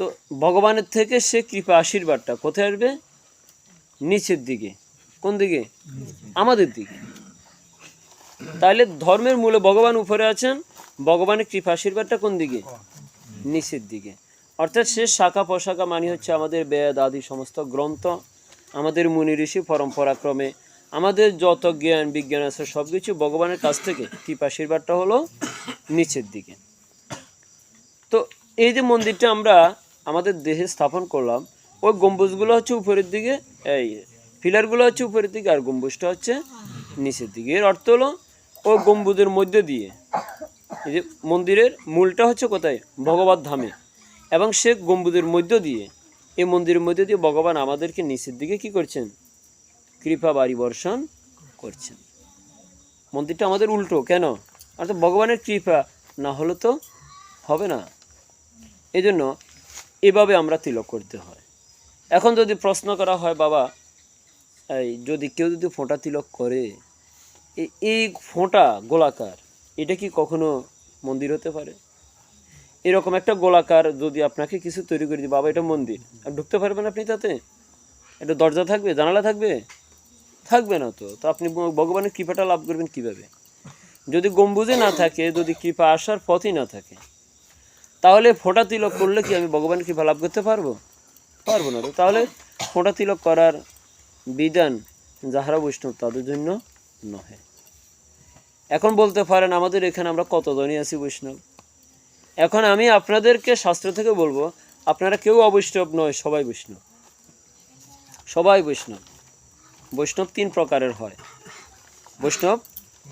তো ভগবানের থেকে সে কৃপা আশীর্বাদটা কোথায় আসবে? নিচের দিকে। কোন দিকে? আমাদের দিকে। তাহলে ধর্মের মূলে ভগবান উপরে আছেন, ভগবানের কৃপা আশীর্বাদটা কোন দিকে? নিচের দিকে। অর্থাৎ সে শাখা পোশাখা মানে হচ্ছে আমাদের বেদ আদি সমস্ত গ্রন্থ, আমাদের মুনি ঋষি পরম্পরাক্রমে, আমাদের যত জ্ঞান, বিজ্ঞান আছে সব কিছু ভগবানের কাছ থেকে। কৃপা আশীর্বাদটা হলো নিচের দিকে। তো এই যে মন্দিরটা আমরা আমাদের দেহে স্থাপন করলাম, ওই গম্বুজগুলো হচ্ছে উপরের দিকে, এই পিলারগুলো হচ্ছে উপরের দিকে, আর গম্বুজটা হচ্ছে নিচের দিকে। এর অর্থ হলো, ওই গম্বুজের মধ্যে দিয়ে, এই যে মন্দিরের মূলটা হচ্ছে কোথায়? ভগবত ধামে। এবং সে গম্বুজের মধ্য দিয়ে, এই মন্দিরের মধ্যে দিয়ে ভগবান আমাদেরকে নিচের দিকে কি করছেন? কৃপা বাড়ি বর্ষণ করছেন। মন্দিরটা আমাদের উল্টো, কেন? অর্থাৎ ভগবানের কৃপা না হলে তো হবে না। এই জন্য এভাবে আমরা তিলক করতে হয়। এখন যদি প্রশ্ন করা হয়, বাবা, এই যদি কেউ যদি ফোঁটা তিলক করে এই ফোঁটা গোলাকার, এটা কি কখনো মন্দির হতে পারে? এরকম একটা গোলাকার যদি আপনাকে কিছু তৈরি করে দিই বাবা, এটা মন্দির। আর ঢুকতে পারবেন আপনি তাতে? একটা দরজা থাকবে? জানালা থাকবে? থাকবে না তো। তো আপনি ভগবানের কৃপাটা লাভ করবেন কীভাবে? যদি গম্বুজে না থাকে, যদি কৃপা আসার পথই না থাকে তাহলে ফোঁটা তিলক করলে কি আমি ভগবানের কৃপা লাভ করতে পারব? পারব না তো। তাহলে ফোঁটা তিলক করার বিধান যাহারা বৈষ্ণব তাদের জন্য নহে। এখন বলতে পারেন আমাদের এখানে আমরা কতজনই আছি বৈষ্ণব? এখন আমি আপনাদেরকে শাস্ত্র থেকে বলব, আপনারা কেউ অবৈষ্ণব নয়, সবাই বৈষ্ণব। সবাই বৈষ্ণব। বৈষ্ণব তিন প্রকারের হয়। বৈষ্ণব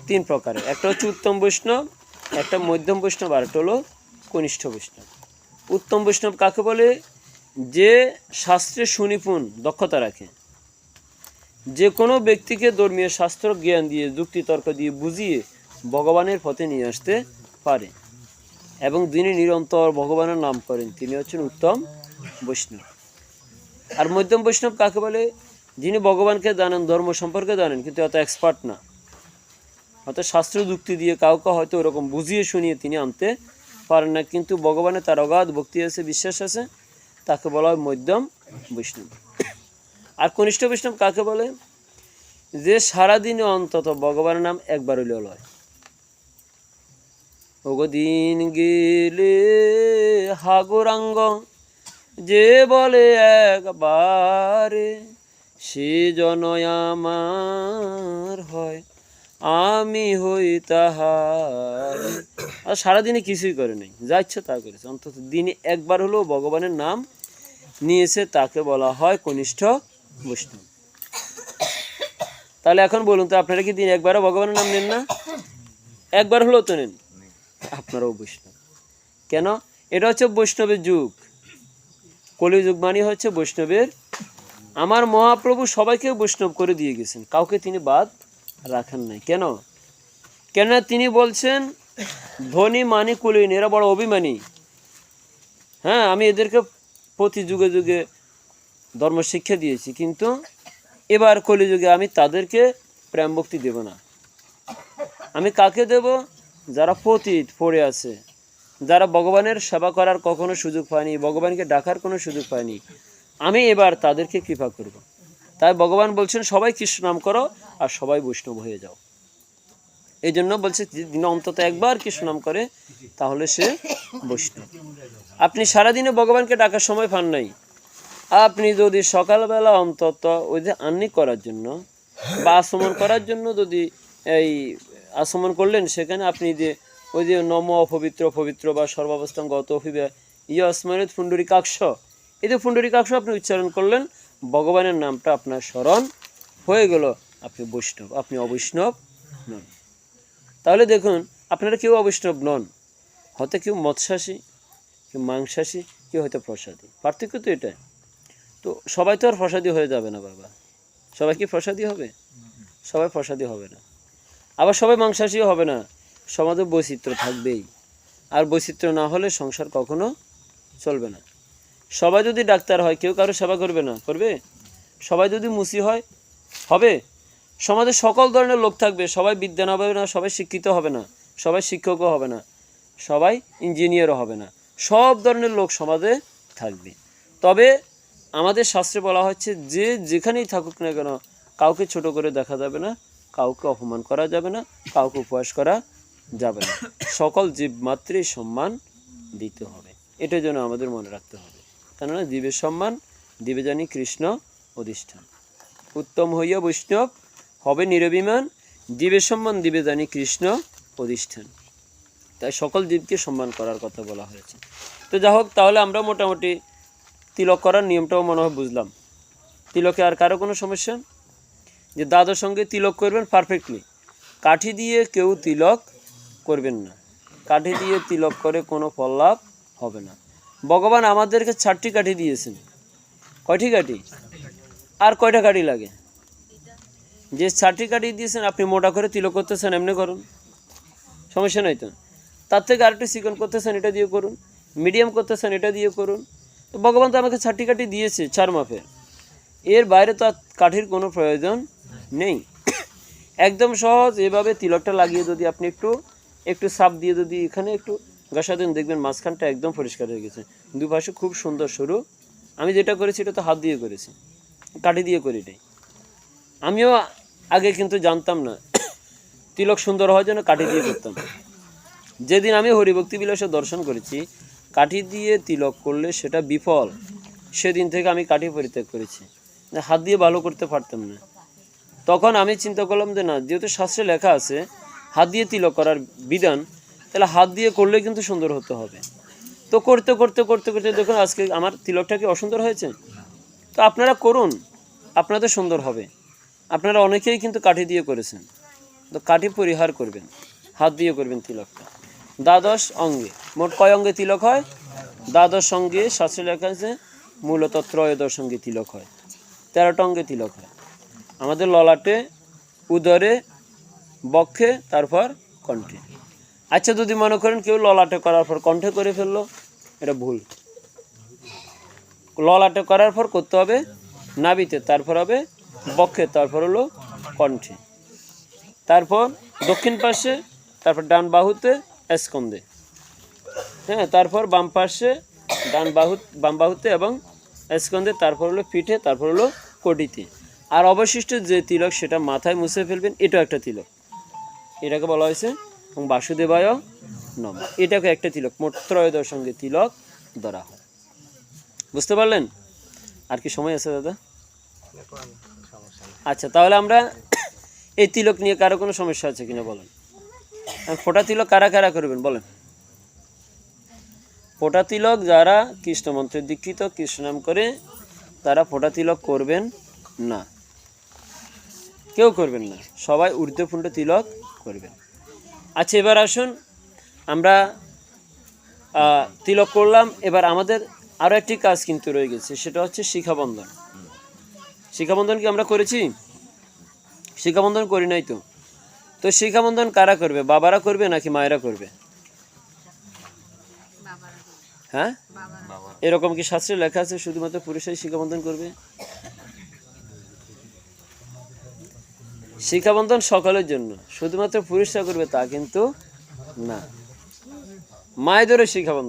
তিন প্রকারের। একটা হচ্ছে উত্তম বৈষ্ণব, একটা মধ্যম বৈষ্ণব, আর একটা হলো কনিষ্ঠ বৈষ্ণব। উত্তম বৈষ্ণব কাকে বলে? যে শাস্ত্রে সুনিপুণ দক্ষতা রাখে। যে কোনো ব্যক্তিকে ধর্মীয় শাস্ত্র, জ্ঞান দিয়ে, যুক্তি, তর্ক দিয়ে বুঝিয়ে ভগবানের পথে নিয়ে আসতে পারে এবং যিনি নিরন্তর ভগবানের নাম করেন, তিনি হচ্ছেন উত্তম বৈষ্ণব। আর মধ্যম বৈষ্ণব কাকে বলে? যিনি ভগবানকে জানেন, ধর্ম সম্পর্কে জানেন, কিন্তু অত এক্সপার্ট না। হয়তো শাস্ত্র যুক্তি দিয়ে কাউকে হয়তো ওরকম বুঝিয়ে শুনিয়ে তিনি আনতে পারেন না, কিন্তু ভগবানের তার অগাধ ভক্তি আছে, বিশ্বাস আছে, তাকে বলা হয় মধ্যম বৈষ্ণব। আর কনিষ্ঠ বৈষ্ণব কাকে বলে? যে সারাদিনে অন্তত ভগবানের নাম একবার হইলেও লয় ওগো গেলে হাগোরাঙ্গ, যে বলে একবারে, সে জনয় আমার হয়। আমি হই তাহার। আর সারাদিনে কিছুই করে নাই। যা ইচ্ছা তা করেছে। অন্তত দিনে একবার হলেও ভগবানের নাম নিয়েছে, তাকে বলা হয় কনিষ্ঠ বৈষ্ণব। তাহলে এখন বলুন তো, আপনারা কি দিন একবারও ভগবানের নাম নেন না? একবার হলেও তো নেন। আপনারাও বৈষ্ণব। কেন? এটা হচ্ছে বৈষ্ণবের যুগ। কলিযুগ মানে হচ্ছে বৈষ্ণবের। আমার মহাপ্রভু সবাইকে বৈষ্ণব করে দিয়ে গেছেন। কাউকে তিনি বাদ রাখেন নাই। কেন? কেন তিনি বলছেন, ধনী মানি কুলীন, এরা বড় অভিমানী। হ্যাঁ আমি এদেরকে প্রতি যুগে যুগে ধর্ম শিক্ষা দিয়েছি, কিন্তু এবার কলিযুগে আমি তাদেরকে প্রেম ভক্তি দেব না। আমি কাকে দেব? যারা পতীত পড়ে আছে, যারা ভগবানের সেবা করার কখনো সুযোগ পায়নি, ভগবানকে ডাকার কোনো সুযোগ পায়নি। আমি এবার তাদেরকে কৃপা করব। তাই ভগবান বলছেন, সবাই কৃষ্ণ নাম করো আর সবাই বৈষ্ণব হয়ে যাও। এই জন্য বলছে দিনে অন্তত একবার কৃষ্ণ নাম করে, তাহলে সে বৈষ্ণব। আপনি সারাদিনে ভগবানকে ডাকার সময় পান নাই। আপনি যদি সকালবেলা অন্তত ওই যে আন্নি করার জন্য বা আসমন করার জন্য যদি এই আসমন করলেন, সেখানে আপনি যে ওই যে নম অপবিত্র, পবিত্র বা সর্বাবস্থান গত অভিবে ইয় স্মরিত পুণ্ডরিকাক্ষ এই যে পুণ্ডরিকাক্ষ আপনি উচ্চারণ করলেন ভগবানের নামটা আপনার স্মরণ হয়ে গেল। আপনি বৈষ্ণব, আপনি অবৈষ্ণব নন। তাহলে দেখুন, আপনারা কেউ অবৈষ্ণব নন, হয়তো কেউ মৎস্যাসী, কেউ মাংসাসী, কেউ হয়তো প্রসাদী। পার্থক্য তো এটাই। তো সবাই তো আর প্রসাদী হয়ে যাবে না বাবা। সবাই কি প্রসাদী হবে? সবাই প্রসাদী হবে না। আবার সবাই মাংসাশীও হবে না। সমাজে বৈচিত্র্য থাকবেই। আর বৈচিত্র্য না হলে সংসার কখনো চলবে না। সবাই যদি ডাক্তার হয়, কেউ কারও সেবা করবে না, করবে? সবাই যদি মুসি হয়, হবে? সমাজে সকল ধরনের লোক থাকবে, সবাই বিদ্যান হবে না, সবাই শিক্ষিত হবে না, সবাই শিক্ষকও হবে না, সবাই ইঞ্জিনিয়ারও হবে না, সব ধরনের লোক সমাজে থাকবে। তবে আমাদের শাস্ত্রে বলা হচ্ছে, যে যেখানেই থাকুক না কেন, কাউকে ছোট করে দেখা যাবে না, কাউকে অপমান করা যাবে না, কাউকে উপহাস করা যাবে না। সকল জীব মাত্রই সম্মান দিতে হবে। এটা যেন আমাদের মনে রাখতে হবে। কেননা জীবের সম্মান দিবে জানি কৃষ্ণ অধিষ্ঠান। উত্তম হইয়া বৈষ্ণব, হবে নিরভিমান, জীবের সম্মান দিবে জানি কৃষ্ণ অধিষ্ঠান। তাই সকল জীবকে সম্মান করার কথা বলা হয়েছে। তো যা হোক, তাহলে আমরা মোটামুটি তিলক করার নিয়মটাও মনে হয় বুঝলাম। তিলকে আর কারও কোনো সমস্যা? যে দাদার সঙ্গে তিলক করবেন পারফেক্টলি কাঠি দিয়ে কেউ তিলক করবেন না। কাঠি দিয়ে তিলক করে কোনো ফল লাভ হবে না। ভগবান আমাদেরকে চারটি কাঠি দিয়েছেন। কয়টি কাঠি? আর কয়টা কাঠি লাগে? যে চারটি কাঠি দিয়েছেন, আপনি মোটা করে তিলক করতেছেন, এমনি করুন। সমস্যা নাই তো? তার থেকে আরেকটু চিকন করতেছেন, এটা দিয়ে করুন। মিডিয়াম করতেছেন, এটা দিয়ে করুন। তো ভগবান তো আমাকে ছাটি কাঠি দিয়েছে চার মাপে। এর বাইরে তো আর কাঠির কোনো প্রয়োজন নেই। একদম সহজ, এভাবে তিলকটা লাগিয়ে যদি আপনি একটু একটু সাপ দিয়ে যদি এখানে একটু ঘষা দেখবেন মাঝখানটা একদম পরিষ্কার হয়ে গেছে। দুপাশে খুব সুন্দর সরু। আমি যেটা করেছি, এটা তো হাত দিয়ে করেছি। কাঠি দিয়ে করি এটাই আমিও আগে কিন্তু জানতাম না, তিলক সুন্দর হওয়ার জন্য কাঠি দিয়ে করতাম। যেদিন আমি হরিভক্তি বিলাসে দর্শন করেছি, কাঠি দিয়ে তিলক করলে সেটা বিফল। সেদিন থেকে আমি কাঠি পরিত্যাগ করেছি। হাত দিয়ে ভালো করতে পারতাম না। তখন আমি চিন্তা করলাম যে না, যেহেতু শাস্ত্রে লেখা আছে, হাত দিয়ে তিলক করার বিধান তাহলে হাত দিয়ে করলে কিন্তু সুন্দর হতে হবে। তো করতে করতে করতে করতে দেখুন আজকে আমার তিলকটা কি অসুন্দর হয়েছে? তো আপনারা করুন, আপনাদের সুন্দর হবে। আপনারা অনেকেই কিন্তু কাঠি দিয়ে করেছেন। তো কাঠি পরিহার করবেন, হাত দিয়ে করবেন তিলকটা। দ্বাদশ অঙ্গে, মোট কয় অঙ্গে তিলক হয়? দ্বাদশ অঙ্গে শাস্ত্রে লেখা আছে মূলত ত্রয়োদশ অঙ্গে তিলক হয়। তেরোটা অঙ্গে তিলক হয়। আমাদের ললাটে, উদরে, বক্ষে, তারপর কণ্ঠে। আচ্ছা যদি মনে করেন কেউ ললাটে করার পর কণ্ঠে করে ফেলল, এটা ভুল। ললাটে করার পর করতে হবে নাবিতে, তারপর হবে বক্ষে, তারপর হলো কণ্ঠে। তারপর দক্ষিণ পাশে তারপর ডান বাহুতে স্কন্দে হ্যাঁ তারপর বাম পাশে ডান বাহু, বাম বাহুতে এবং স্কন্দে তারপর হলো পিঠে, তারপর হলো কটিতে। আর অবশিষ্ট যে তিলক সেটা মাথায় মুছে ফেলবেন, এটাও একটা তিলক। এটাকে বলা হয়েছে এবং বাসুদেবায় নম। এটাকে একটা তিলক, মোট সঙ্গে তিলক ধরা হয়। বুঝতে পারলেন? আর কি সময় আছে দাদা? আচ্ছা তাহলে আমরা এই তিলক নিয়ে কারও কোনো সমস্যা আছে কিনা বলেন। ফোটা তিলক কারা কারা করবেন বলেন? ফোটা তিলক যারা কৃষ্ণ মন্ত্রের দীক্ষিত, কৃষ্ণ নাম করে তারা ফোটা তিলক করবেন না। কেউ করবেন না। সবাই ঊর্ধ্বপুণ্ড তিলক করবেন। আচ্ছা এবার আসুন। আমরা তিলক করলাম। এবার আমাদের আরও একটি কাজ কিন্তু রয়ে গেছে সেটা হচ্ছে শিখাবন্ধন। শিখাবন্ধন কি আমরা করেছি? শিখাবন্ধন করি নাই তো। তো শিখাবন্ধন কারা করবে বাবারা করবে নাকি মায়েরা করবে? হ্যাঁ? এরকম কি শাস্ত্রে লেখা আছে শুধুমাত্র পুরুষই শিখাবন্ধন করবে? শিখাবন্ধন সকলের জন্য শুধুমাত্র পুরুষরা করবে তা কিন্তু না। মায়েদেরও শিখাবন্ধন